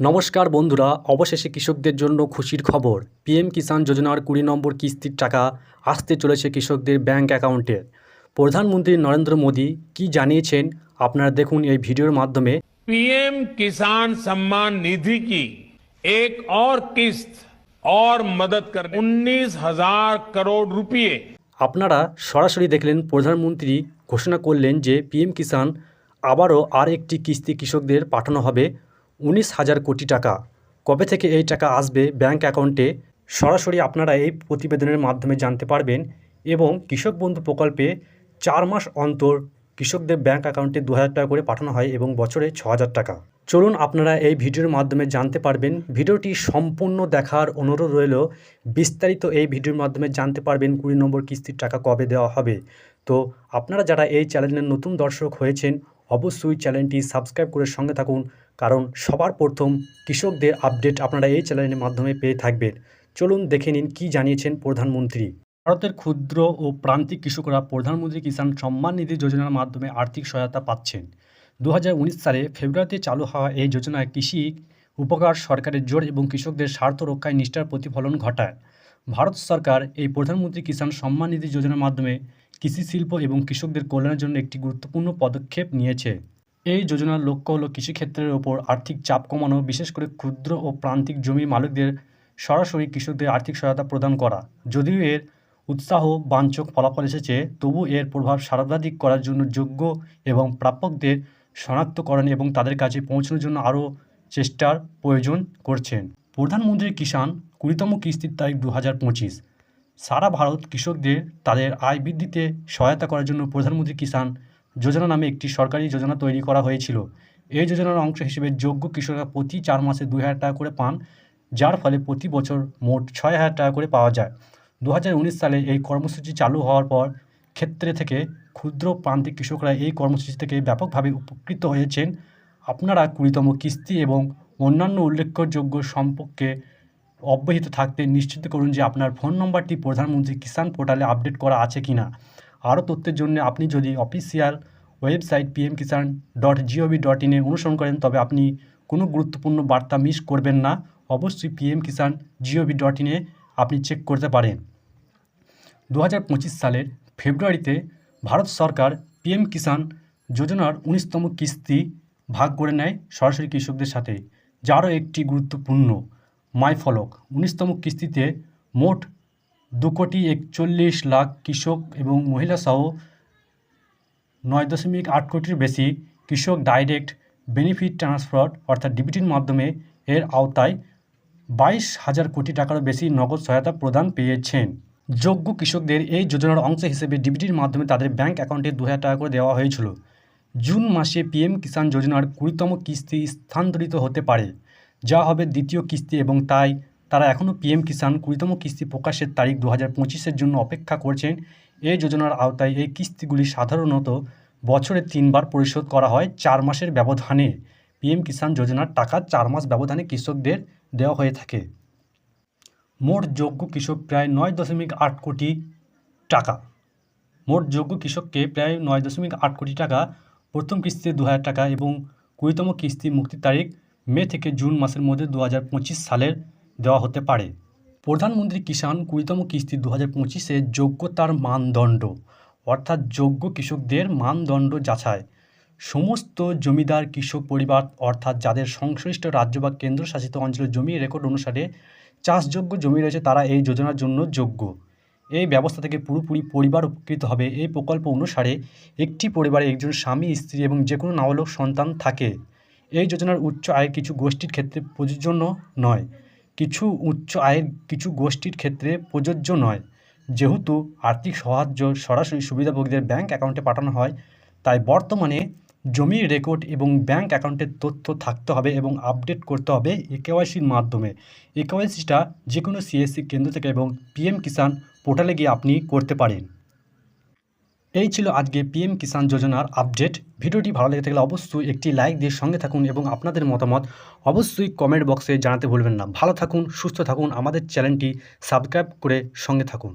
নমস্কার বন্ধুরা অবশেষে কৃষকদের জন্য খুশির খবর পিএম কিষাণ যোজনার কুড়ি নম্বর কিস্তির টাকা আসতে চলেছে কৃষকদের ব্যাংক অ্যাকাউন্টে প্রধানমন্ত্রী নরেন্দ্র মোদী কি জানিয়েছেন আপনারা দেখুন এই ভিডিওর মাধ্যমে पीएम किसान सम्मान निधि की एक और किस्त और मदद कर उन्नीस हजार करोड़ रुपए আপনারা সরাসরি দেখলেন প্রধানমন্ত্রী ঘোষণা করলেন যে পিএম কিষাণ আবারও আর একটি কিস্তি কৃষকদের পাঠানো হবে উনিশ হাজার কোটি টাকা। কবে থেকে এই টাকা আসবে ব্যাংক অ্যাকাউন্টে? সরাসরি আপনারা এই প্রতিবেদনের মাধ্যমে জানতে পারবেন এবং কৃষক বন্ধু প্রকল্পে চার মাস অন্তর কৃষকদের ব্যাংক অ্যাকাউন্টে দু হাজার টাকা করে পাঠানো হয় এবং বছরে ছ টাকা। চলুন আপনারা এই ভিডিওর মাধ্যমে জানতে পারবেন। ভিডিওটি সম্পূর্ণ দেখার অনুরোধ রইল, বিস্তারিত এই ভিডিওর মাধ্যমে জানতে পারবেন কুড়ি নম্বর কিস্তির টাকা কবে দেওয়া হবে। তো আপনারা যারা এই চ্যানেলের নতুন দর্শক হয়েছেন, অবশ্যই চ্যানেলটি সাবস্ক্রাইব করে সঙ্গে থাকুন। কারণ সবার প্রথম কৃষকদের আপডেট আপনারা এই চ্যানেলের মাধ্যমে পেয়ে থাকবেন। চলুন দেখে নিন কী জানিয়েছেন প্রধানমন্ত্রী। ভারতের ক্ষুদ্র ও প্রান্তিক কৃষকরা প্রধানমন্ত্রী কিষাণ সম্মান নিধি যোজনার মাধ্যমে আর্থিক সহায়তা পাচ্ছেন। দু হাজার উনিশ সালে ফেব্রুয়ারিতে চালু হওয়া এই যোজনায় কৃষি উপকার, সরকারের জোর এবং কৃষকদের স্বার্থ রক্ষায় নিষ্ঠার প্রতিফলন ঘটায়। ভারত সরকার এই প্রধানমন্ত্রী কিষাণ সম্মান নিধি যোজনার মাধ্যমে কৃষি শিল্প এবং কৃষকদের কল্যাণের জন্য একটি গুরুত্বপূর্ণ পদক্ষেপ নিয়েছে। এই যোজনার লক্ষ্য হলো কৃষিক্ষেত্রের ওপর আর্থিক চাপ কমানো, বিশেষ করে ক্ষুদ্র ও প্রান্তিক জমির মালিকদের সরাসরি কৃষকদের আর্থিক সহায়তা প্রদান করা। যদিও এর উৎসাহ বাঞ্ছক ফলাফল এসেছে, তবু এর প্রভাব সর্বাধিক করার জন্য যোগ্য এবং প্রাপকদের শনাক্তকরণ এবং তাদের কাছে পৌঁছানোর জন্য আরও চেষ্টার প্রয়োজন করছেন। প্রধানমন্ত্রী কিষাণ কুড়িতম কিস্তির তারিখ দু হাজার পঁচিশ। সারা ভারত কৃষকদের তাদের আয় বৃদ্ধিতে সহায়তা করার জন্য প্রধানমন্ত্রী কিষাণ যোজনা নামে একটি সরকারি যোজনা তৈরি করা হয়েছিল। এই যোজনার অংশ হিসেবে যোগ্য কৃষকরা প্রতি চার মাসে দুই হাজার টাকা করে পান, যার ফলে প্রতি বছর মোট ছয় হাজার টাকা করে পাওয়া যায়। দু হাজার উনিশ সালে এই কর্মসূচি চালু হওয়ার পর ক্ষেত্রে থেকে ক্ষুদ্র প্রান্তিক কৃষকরা এই কর্মসূচি থেকে ব্যাপকভাবে উপকৃত হয়েছেন। আপনারা কুড়িতম কিস্তি এবং অন্যান্য উল্লেখযোগ্য সম্পর্কে অব্যাহত থাকতে নিশ্চিত করুন যে আপনার ফোন নম্বরটি প্রধানমন্ত্রী কিষাণ পোর্টালে আপডেট করা আছে কি না আরও তথ্যের জন্য আপনি যদি official website PM Kisan dot G O V dot ইনে অনুসরণ করেন, তবে আপনি কোনো গুরুত্বপূর্ণ বার্তা মিস করবেন না। অবশ্যই পিএম কিষাণ জিওভি ডট ইনে আপনি চেক করতে পারেন। দু হাজার পঁচিশ সালের ফেব্রুয়ারিতে ভারত সরকার পিএম কিষাণ যোজনার উনিশতম কিস্তি ভাগ করে নেয় সরাসরি কৃষকদের সাথে, যারও একটি গুরুত্বপূর্ণ মাইফলক। উনিশতম কিস্তিতে মোট দু কোটি একচল্লিশ লাখ কৃষক এবং মহিলা সহ নয় দশমিক আট কোটির বেশি কৃষক ডাইরেক্ট বেনিফিট ট্রান্সফার অর্থাৎ ডিবিটির মাধ্যমে এর আওতায় বাইশ হাজার কোটি টাকারও বেশি নগদ সহায়তা প্রদান পেয়েছেন। যোগ্য কৃষকদের এই যোজনার অংশ হিসেবে ডিবিটির মাধ্যমে তাদের ব্যাংক অ্যাকাউন্টে দু হাজার টাকা করে দেওয়া হয়েছিল। জুন মাসে পিএম কিষাণ যোজনার কুড়িতম কিস্তি স্থানান্তরিত হতে পারে, যা হবে দ্বিতীয় কিস্তি এবং তাই তারা এখনও পিএম কিষাণ কুড়িতম কিস্তি প্রকাশের তারিখ দু হাজার জন্য অপেক্ষা করছেন। এই যোজনার আওতায় এই কিস্তিগুলি সাধারণত বছরে তিনবার পরিশোধ করা হয় চার মাসের ব্যবধানে। পিএম কিষাণ যোজনার টাকা চার মাস ব্যবধানে কৃষকদের দেওয়া হয়ে থাকে। মোট যোগ্য কৃষক প্রায় নয় দশমিক আট কোটি টাকা। মোট যোগ্য কৃষককে প্রায় নয় দশমিক আট কোটি টাকা প্রথম কিস্তিতে দু হাজার টাকা এবং কুড়িতম কিস্তি মুক্তির তারিখ মে থেকে জুন মাসের মধ্যে দু হাজার পঁচিশ সালের দেওয়া হতে পারে। প্রধানমন্ত্রী কিষাণ কুড়িতম কিস্তি দু হাজার পঁচিশে যোগ্যতার মানদণ্ড, অর্থাৎ যোগ্য কৃষকদের মানদণ্ড যাচাই। সমস্ত জমিদার কৃষক পরিবার, অর্থাৎ যাদের সংশ্লিষ্ট রাজ্য বা কেন্দ্রশাসিত অঞ্চলের জমি রেকর্ড অনুসারে চাষযোগ্য জমি রয়েছে, তারা এই যোজনার জন্য যোগ্য। এই ব্যবস্থা থেকে পুরোপুরি পরিবার উপকৃত হবে। এই প্রকল্প অনুসারে একটি পরিবারে একজন স্বামী, স্ত্রী এবং যে কোনো নাবালক সন্তান থাকে। এই যোজনার উচ্চ আয়ের কিছু গোষ্ঠীর ক্ষেত্রে প্রযোজ্য নয়। কিছু উচ্চ আয়ের কিছু গোষ্ঠীর ক্ষেত্রে প্রযোজ্য নয়। যেহেতু আর্থিক সাহায্য সরাসরি সুবিধাভোগীদের ব্যাংক অ্যাকাউন্টে পাঠানো হয়, তাই বর্তমানে জমির রেকর্ড এবং ব্যাংক অ্যাকাউন্টের তথ্য থাকতে হবে এবং আপডেট করতে হবে একেওয়াইসির মাধ্যমে। একেওয়াইসিটা যে কোনো সিএসসি কেন্দ্র থেকে এবং পিএম কিষাণ পোর্টালে গিয়ে আপনি করতে পারেন। এই ছিল আজকে পিএম কিষাণ যোজনার আপডেট ভিডিওটি ভালো লেগে থাকলে অবশ্যই একটি লাইক দিয়ে সঙ্গে থাকুন এবং আপনাদের মতামত অবশ্যই কমেন্ট বক্সে জানাতে ভুলবেন না। ভালো থাকুন, সুস্থ থাকুন, আমাদের চ্যানেলটি সাবস্ক্রাইব করে সঙ্গে থাকুন।